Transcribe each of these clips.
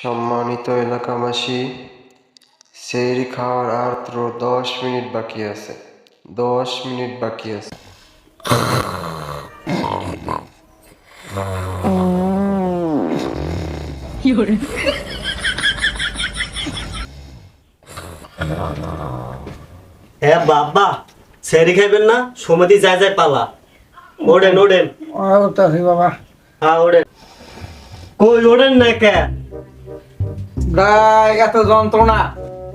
সম্মানিত এলাকাবাসী সেহরি খাওয়ার আর দশ মিনিট বাকি আছে। দশ মিনিট বাকি আছে। হ্যাঁ বাবা সেরি খাইবেন না? সমাধি যায় যায় পালা। ওড়েন ওড়েন। বাবা। হ্যাঁ ওড়েন। কই ওড়েন না কে? গাই এত যন্ত্রণা।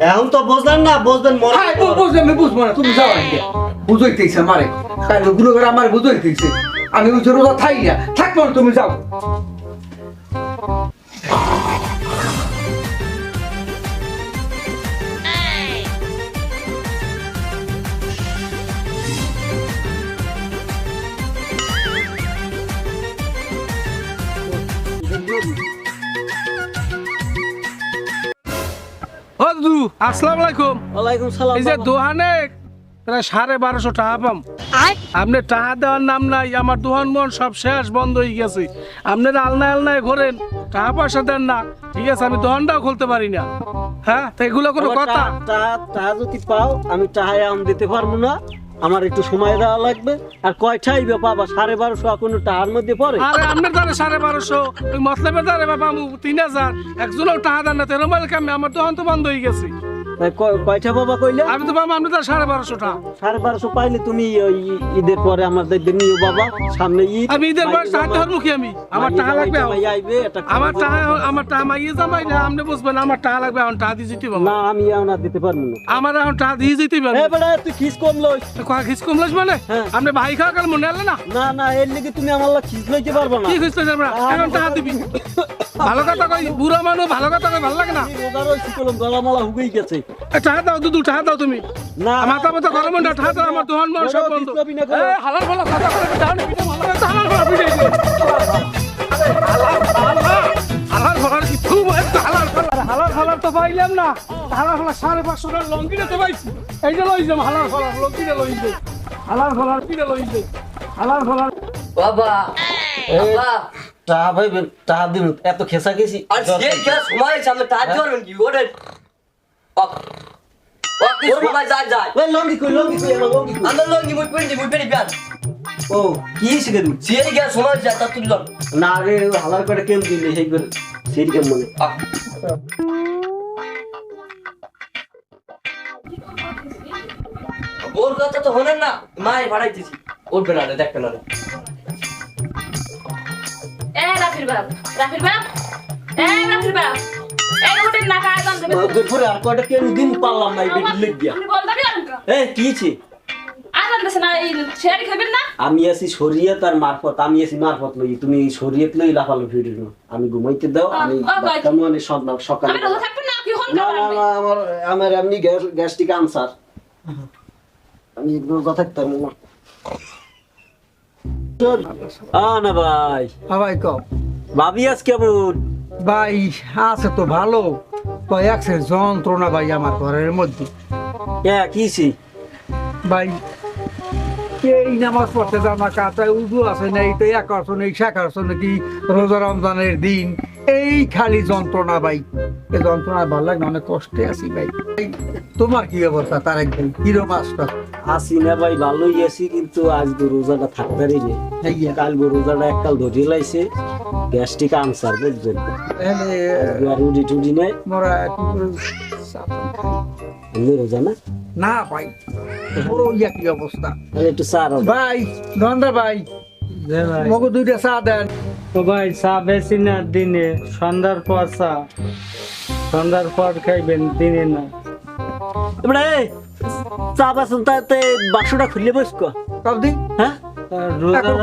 এখন তো বুঝলেন না বুঝলেন মনে হাই বুঝলে আমি বুঝব না তুমি যাও আজকে বুঝাইতেছে আমারে। তাই গুলো করে আমার বুঝাইতেছে। আমি ওই রোজা থাই না থাকব না তুমি যাও। আসসালামু আলাইকুম। ওয়ালাইকুম সালাম এই যে দোহানে প্রায় সাড়ে বারোশো টাকা পাম। আপনি টাকা দেওয়ার নাম নাই আমার দোহান মন সব শেষ বন্ধ হয়ে গেছে। আপনি আলনায় আলনায় ঘোরেন টাকা পয়সা দেন না। ঠিক আছে আমি দোহানটাও খুলতে পারি না। হ্যাঁ তো এগুলো কোনো কথা? টাকা যদি পাও আমি টাকা আম দিতে পারব না। আমার একটু সময় দেওয়া লাগবে। আর কয় কয়টাই বাবা, সাড়ে বারোশো কোনো টাহার মধ্যে পড়ে? আরে আপনার দ্বারা সাড়ে বারোশো, ওই মতলবের দ্বারা বাবা তিন হাজার। একজনও টাকা দেন না, তেরো মাইল কামে আমার তো অন্ত বন্ধ হয়ে গেছে। কয়টা বাবা কইলে? আমি তো বাবা আপনার দ্বারা সাড়ে বারোশো টাকা সাড়ে বারোশো পাইলে তুমি ঈদের পরে আমার দেখবে নিও বাবা সামনে ঈদ। আমি ঈদের পর টাকা মুখী আমি। আমার টাকা লাগবে আইবে আমার টাকা আমার টাকা মাইয়ে জামাই না আপনি বুঝবেন আমার টাকা লাগবে এখন টাকা দিয়ে যেতে না আমি এখন আর দিতে পারব না। আমার এখন টাকা দিয়ে যেতে এ বেটা তুই খিস কম খিস কমলাস মানে? হ্যাঁ। আপনি ভাই খাওয়া মনে হলো না? না না এর লিগে তুমি আমার খিস লইতে পারব না। কি খিস এখন টাকা দিবি। ভালো কথা কই বুড়া মানুষ ভালো কথা কই ভালো লাগে না? রোজা কলম গলা মালা হুগেই গেছে। টাকা দাও দুদু টাকা দাও তুমি। মাথা মাথা গরম না টাকা দাও আমার দোহান মন সব বন্ধ। বিপ্লবী না করো। এ, হালাল ভালো কথা করে দাও না পিঠে ভালো কথা হালাল ভালো পিঠে হালাল হালাল হালাল কি খুব একটা হালাল হালাল হালাল হালাল তো পাইলাম না। হালাল হালাল সাড়ে পাঁচশো টাকা লঙ্কিটা তো পাইছি। এইটা লই যাম হালাল হালাল লঙ্কিটা লই যাই হালাল হালাল কিটা লই যাই হালাল হালাল বাবা বাবা। টাহা ভাই টাহা দিন এত খেসা গেছি আর সেই খেলা সময় সামনে তার জন্য কি ওরে ওকে সময় যায় যায় ওই লঙ্গি কই লঙ্গি কই আমার লঙ্গি কই আমরা লোক নিমুই পেড়ি নিমুই পেড়ি বিয়ান ও কি শিখে দিন সেই খেলা সময় যায় তা তুলল না রে হালার করে কেন দিলে সেই করে। সেই কেন মনে। ওর কথা তো হলেন না মায়ের ভাড়াইতেছি উঠবে না রে দেখবে না এ রাফির বাপ রাফির বাপ এ রাফির বাপ আর কয়টা কেন দিন পারলাম না এ আমি আছি শরীয়ত আর মারফত আমি আছি মারফত লই। তুমি শরীয়ত লই লাফালো ভিডিও আমি ঘুমাইতে দাও আমি। কেমন সকালে আমি রোজা থাকবেন না কি হন না না না আমার আমার এমনি গ্যাস্ট্রিক আনসার। আমি থাকতাম না। আ না ভাই। ভাই ভাবি আজ কেমন ভাই আছে তো ভালো। কয় আছে যন্ত্রণা ভাই আমার ঘরের মধ্যে। হ্যাঁ কিছি ভাই এই নামাজ পড়তে জানা কাতায় উজু আছে না এই তো এক আসো নেই শেখ আসো নাকি রোজা রমজানের দিন। এই খালি যন্ত্রণা ভাই। এই যন্ত্রণা ভালো লাগে না, অনেক কষ্টে আছি ভাই। ভাই, তোমার কি অবস্থা তার একদিন কিরম আসতো আসি না ভাই ভালোই আছি কিন্তু আজ রোজাটা থাকতারই নে। কাল রোজাটা এককাল ধরে লাইছে গ্যাস্ট্রিক আনসার বুঝছেন উডি টুডি নাই। রোজা না? না ভাই বড় ইয়া কি অবস্থা? একটু ভাই ধন্দা ভাই। মগো দুইটা চা দেন। তো ভাই চা বেশি না দিনে। সন্ধ্যার পর চা। সন্ধ্যার পর খাইবেন দিনে না। এবারে এই, চা বাসন তাতে বাক্সটা খুললে বসকো সব দিন হ্যাঁ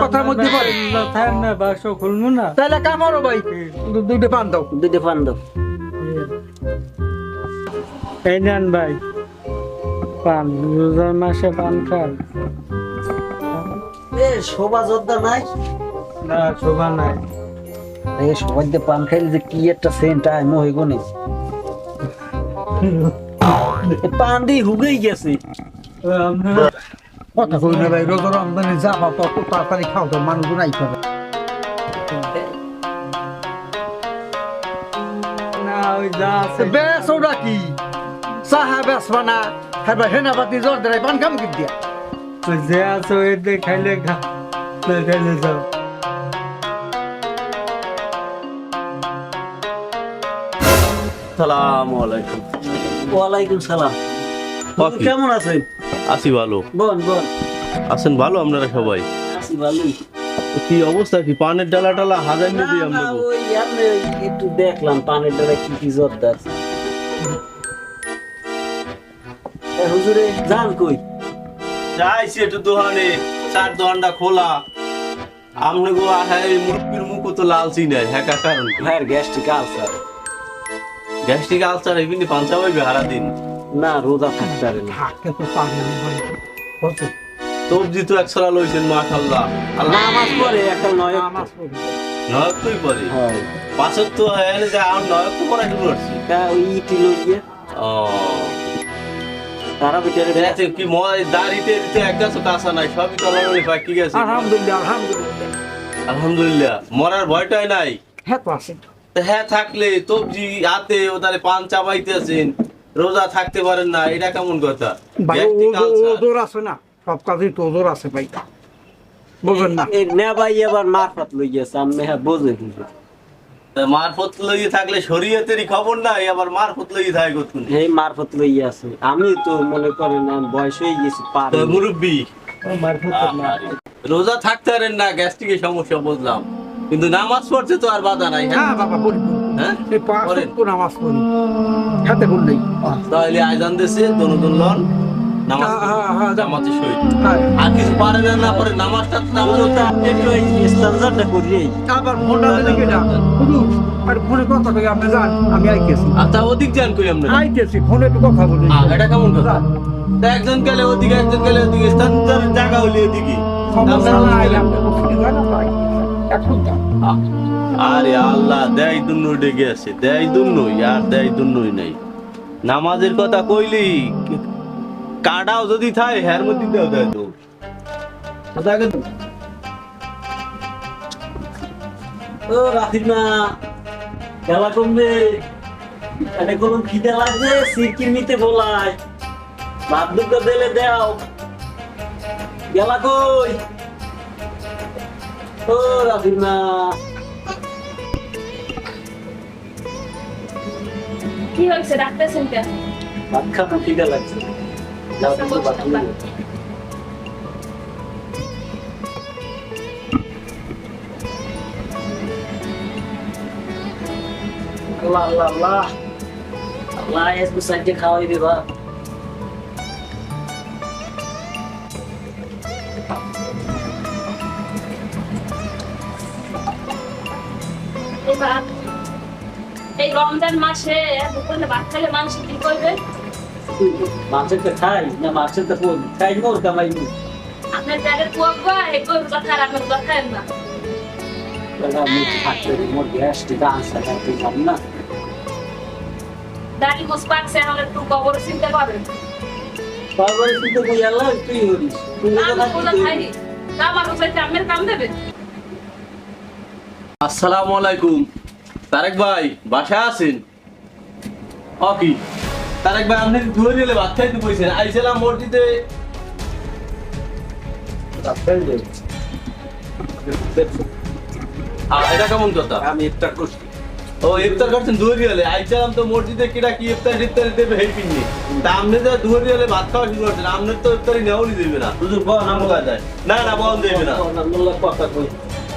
কথার মধ্যে পড়ে। থাক না বাক্স খুলবো না। তাহলে কামারো ভাই। দু- পান দাও। দুইটা পান দাও। এই নেন ভাই। পান রোজার মাসে পান খান। এ শোভা যোদ্ধা নাই? না শোভা নাই। এই সবাই দিয়ে পান খাইলে যে কি একটা সেন্ট আয় মনে হইব নি এ পান দিয়ে হুগেই গেছে। কথা কই না ভাই রোজ রমজানে যাবা তত তাড়াতাড়ি খাও তো মানুষ নাই খাবে না ওই যা আছে। বেশ ওটা কি? চাহা বেসবা না খাইবা সেনাপাতি জ্বর দেয় পান খাম কি দিয়া? ওই যে আছে দিয়ে খাইলে খা খাইলে যাও। সালাম আলাইকুম। ওয়ালাইকুম সালাম। কেমন আছেন? আছি ভালো। বল বল আছেন ভালো আপনারা সবাই? আছি ভালোই। কি অবস্থা কি? পানের ডালা টালা হাজার না, নিবি আমরা ওই একটু দেখলাম পানের ডালে কি কি জর্দা আছে। হুজুরে যান কই? যাইছি একটু দোকানে চার দোকানটা খোলা। আমনে গো হ্যাঁ মুরব্বির মুখ তো লালচি নাই হ্যাঁ কারণ? ভাইয়ের গ্যাস্ট্রিক আলসার গ্যাস্ট্রিক আলসার এমনি পাঞ্চা হারা দিন না রোজা থাকতে পারে না। থাকে তো ভাই। কত সবজি তো একশোরা লইছেন মাশাল্লাহ আল্লাহ নামাজ পড়ে একটা নয় নামাজ পড়ি। নয়ক তুই পরে হয়। পাঁচক তো হ্যাঁ যে আর নয়ক তো পড়া শুরু করছি। তা ওই ইটি লইয়ে। ও। তারা ভিতরে দেখতে কি ময় দাড়িতে দিতে এক কাঁচা নাই সবই তো আল্লাহর বাকি গেছে। আলহামদুলিল্লাহ আলহামদুলিল্লাহ। আলহামদুলিল্লাহ মরার ভয়টাই নাই। হ্যাঁ তো আছে। হ্যাঁ থাকলে তবজি হাতে ওদারে পান চাবাইতেছেন রোজা থাকতে পারেন না এটা কেমন কথা? ভাই ওজোর- আছে না সব কাজেই তো ওজোর আছে ভাই। না। এ নেবাই আবার মারফত লইয়েছে আমি হ্যাঁ বোঝে মারফত লইয়ে থাকলে শরীয়তেরই খবর নাই আবার মারফত লইয়ে থাকে কতক্ষণ এই মারফত লইয়ে আছে আমি তো মনে করেন আমি বয়স হয়ে গেছি পার তো মুরব্বী। মারফত রোজা থাকতে পারেন না গ্যাস্ট্রিকের সমস্যা বুঝলাম। কিন্তু নামাজ পড়ছে তো আর বাধা নাই হ্যাঁ? বাবা পড়ি। হ্যাঁ? নামাজ পড়ি। হাতে তাহলে হ্যাঁ, হ্যাঁ, আর কিছু পারে না পারে নামাজটা আবার দিকে না আর ফোনে কথা কই আপনি যান আমি আইতেছি। ওদিক যান কই আমরা আইতেছি ফোনে একটু কথা বলি। এটা কেমন কথা? তা একজন গেলে ওদিকে একজন গেলে ওদিকে জায়গা হলে ওদিকে। সমস্যা নাই আপনি আরে আল্লাহ, দেয় দুন্ন ডেকে আছে দেয় দুন্নই আর দেয় দুন্নই নাই। নামাজের কথা কইলি কাটাও যদি থাকে হ্যার মধ্যে দেও দেয় তো ও রাফির মা খেলা কমবে এটা কোনো খিদে লাগছে সিরকির নিতে বলাই। ভাত দুটো দিলে দাও। গেলা কই? ও রাফির মা কি হয়েছে? ডাক্তারছেন কেন ভাত খাব খিদে লাগছে আল্লাহ আল্লাহ আল্লাহ। আল্লাহ এস বুসাইতে খাওয়াই দিবা। এবার এই রমজান মাসে দুপুরে ভাত খেলে মানুষ কি করবে? মাছের তো খাই না মাছের তো খাই মোর কামাই নি আপনার ব্যাগের কুয়াবা এই গরুর কথা আর আপনার কথা না। মোর গ্যাস টিকা আনসার করতে পারি না। দাড়ি গোস পাকছে এখন একটু কবর চিন্তা করেন তারপরে তুই তো আল্লাহ তুই হরিস তুই না কথা আমি বলে আমার হোসাইতে আমের কাম দেবে? আসসালামু আলাইকুম। তারেক ভাই বাসায় আছেন? ও কি? তারেক ভাই আপনি ধুয়ে নিলে ভাত খাইতে বইছেন। আইছিলাম মসজিদে। এটা কেমন কথা? আমি একটা করছি। ও ইফতার করছেন দুয়ারি হলে আইছিলাম তো মসজিদে কিরা কি ইফতার ইফতারি দেবে হেই পিননি তা আপনি তো দুয়ারি হলে ভাত খাওয়া শুরু করছেন। তো ইফতারি দেবে না। হুজুর বল নাম আমি যায়। না না বল দেবে না। কথা কই?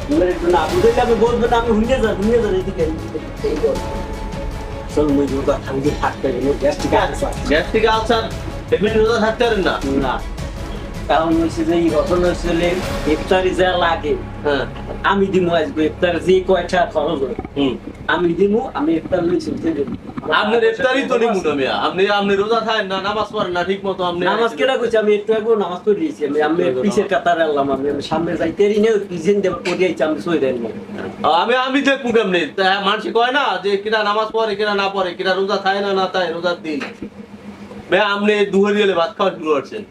না বুঝাইলে আমি বলব না আমি হুনিয়ে যা হুনিয়ে যা এদিকে চল মুই যোগা থাকি থাকতে মোর গ্যাস টিকা আনসার গ্যাস আলসার এমনি রোজা থাকতে পারেন না? না। কারণ হচ্ছে যে এই ঘটনা হচ্ছে যে ইফতারি যা লাগে হ্যাঁ আমি দিমু আসব ইফতার যে কয়টা খরচ হয় আমি দিমু আমি ইফতার লইছি আপনার ইফতারি তো নিমু না মিয়া। আপনি আপনি রোজা থাকেন না নামাজ পড়েন না ঠিক মতো আপনি নামাজ কেটা কইছি? আমি একটু আগে নামাজ পড়ে দিয়েছি আমি আমি পিছের কাতারে আল্লাম আমি আমি সামনে যাইতেরি নেই পিছন দেব পড়ে আইছি আমি সই দেন আমি আমি দেখব কেমনি? মানুষ কয় না যে কিনা নামাজ পড়ে কিনা না পড়ে কিনা রোজা খায় না না তাই রোজার দিন। ভাই আপনি দুহরি হলে ভাত খাওয়া শুরু করছেন।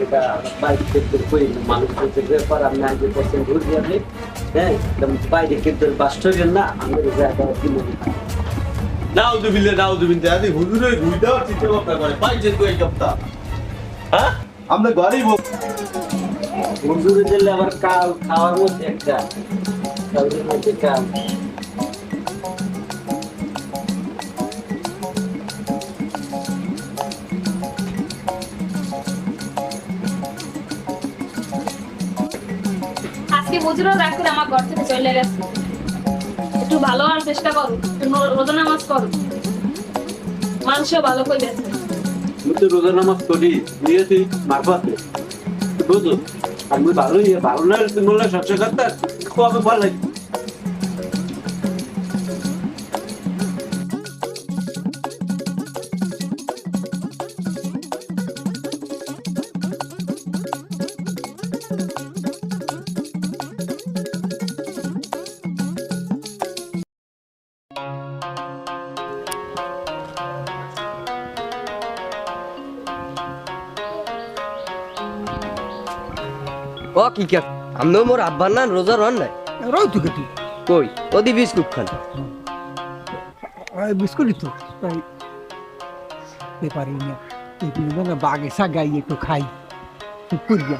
এটা বাইরে ক্ষেত্রে কই মানুষের ব্যাপার আমি আগে পছন্দ করি আপনি হ্যাঁ বাইরে ক্ষেত্রে বাস্তবের না আমি জায়গা কি মনে হয় নাউজুবিল্লাহ দেওয়ার চিন্তা ভাবনা করে সপ্তাহ। হ্যাঁ? আমরা গরিব। হুজুরে দিলে আবার কাল খাওয়ার মধ্যে একটা মধ্যে কাল। আমার ঘর থেকে চলে গেছে। একটু ভালো হওয়ার চেষ্টা করো, একটু রোজা নামাজ করো মানুষও ভালো করে গেছে আমি করি বুঝলো আমি ভালো ইয়ে ভালো না তুমি বললে কথা খুব ভালো লাগে ও কি কে? আমনেও মোর আব্বার না রোজা রন নাই? রই তো তুই? কই? ওদি বিস্কুট খান। বিস্কুটই তো। তাই এ পারি না এই তুমি বাগেসা গাই একটু খাই। চুপ করিয়া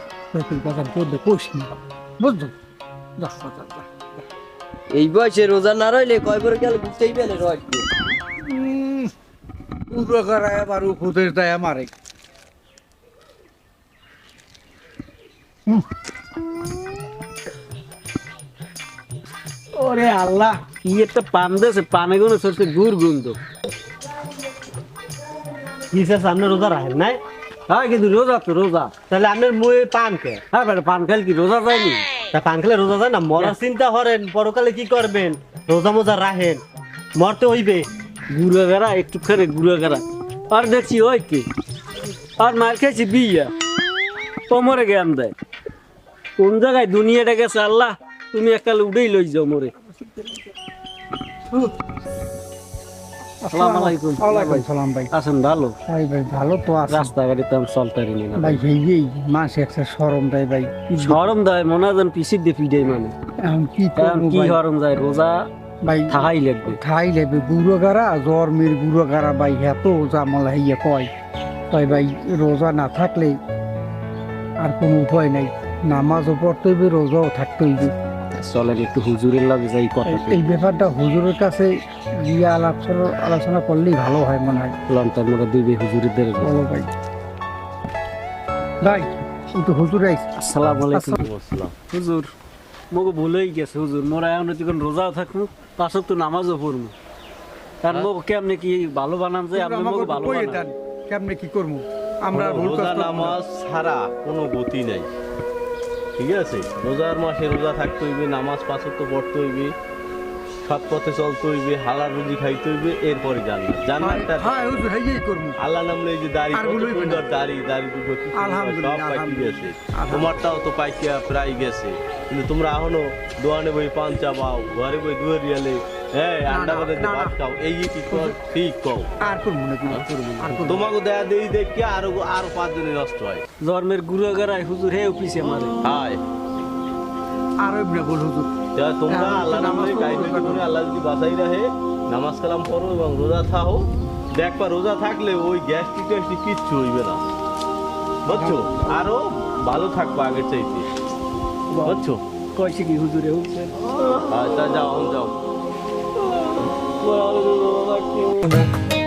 তুই বাজার করবে কোষ নি। বুঝছ যা, যা। এই বয়সে রোজা না রইলে কয় করে গেলে বুঝতেই পেলে রয় পুরো করা আবার উপদেশ দেয় আমারে। ওরে আল্লাহ কি একটা পান দিয়েছে পানে গুলো সরষে গুড় গুন্দ কিসের সামনে রোজা রাখেন নাই? হ্যাঁ কিন্তু রোজা তো রোজা। তাহলে আপনার মুয়ে পান কে? হ্যাঁ বেটা পান খেলে কি রোজা যায়নি তা পান খেলে রোজা যায় না? মরার চিন্তা করেন পরকালে কি করবেন? রোজা মোজা রাখেন। মরতে হইবে। গুড়া গেরা একটু করে গুড়া। গেরা আর দেখছি ওই কি? আর মার খেয়েছি বিয়া। কোমরে জ্ঞান দেয়। কোন জায়গায় দুনিয়াটা গেছে আল্লাহ? তুমি একাল উঠেই লই যাও মোরে। আসসালামু আলাইকুম। ওয়ালাইকুম সালাম ভাই। আছেন ভালো? ভাই ভাই ভালো তো আছে রাস্তাঘাটে তো আমি চলতারি না। ভাই এই এই মাসে একটা সরম দেয় ভাই। সরম দেয় মনে হয় দিয়ে পিডাই মানে। এখন কি কি ভাই? যায় রোজা ভাই থাকাই লাগবে। খাই লেবে গুঁড়ো গাড়া জ্বর মের গুঁড়ো গাড়া ভাই এত জামলা হইয়া কয়। তাই ভাই রোজা না থাকলে আর কোনো উপায় নাই। নামাজও পড়তে হইবে রোজাও থাকতে হইবে। চলেন একটু হুজুরের লাগে যাই কথা এই- ব্যাপারটা হুজুরের কাছে গিয়ে আলোচনা আলোচনা করলেই ভালো হয় মনে হয়। লন্টার মোড়া দুই বে হুজুরের দেরে বলো ভাই। ভাই একটু হুজুর আইস আসসালামু আলাইকুম। আসসালাম। হুজুর মগো ভুলেই গেছে হুজুর। মোরা এখন তখন রোজাও থাকব পাশক তো নামাজও পড়ব কারণ মগ কেমনে কি ভালো বানান যায় আপনি মগ ভালো বানান। কেমনে কি করব আমরা কোনো ভুল রোজা নামাজ ছাড়া কোনো গতি নাই। ঠিক আছে? রোজার মাসে রোজা থাকতে হইবে নামাজ পাঁচক তো পড়তে হইবে সৎ পথে চলতে হইবে হালাল রুজি খাইতে হইবে এরপরে জান্নাত। জান্নাতটা হ্যাঁ হুজুর হইয়াই করব। আল্লাহ নামলে এই যে দাড়ি। সুন্দর দাড়ি দাড়ি দুটো কি সব পাইকি গেছে। তোমারটাও তো পাইকিয়া প্রায় গেছে। কিন্তু তোমরা এখনও দোয়ানে বই পান চাবাও ঘরে বই দুয়ে রিয়ালে হ্যাঁ আন্ডা না, বাদে ভাত খাও। এই কি কর ঠিক কও? আর কোনো, আর করব তোমাকে দেয়া দেই দেখি আরও আরও পাঁচ দিনে নষ্ট হয়? জন্মের গুরু হুজুর হে পিছে মারে। হায়। আর ওই বল হুজুর। তোমরা হ্যাঁ, আল্লাহ নামে পড়ব, গাইড রোজা করে আল্লাহ যদি বাঁচাই রাখে নামাজ কালাম পড়ো এবং রোজা থাও। দেখবা রোজা থাকলে ওই গ্যাস্ট্রিক ট্যাস্ট্রিক কিচ্ছু হইবে না। বুঝছ? আরও ভালো থাকবা আগের চাইতে। বুঝছ? কইছে কি হুজুরে হুজুর আচ্ছা যাও যাও। Well, I don't know, I can't.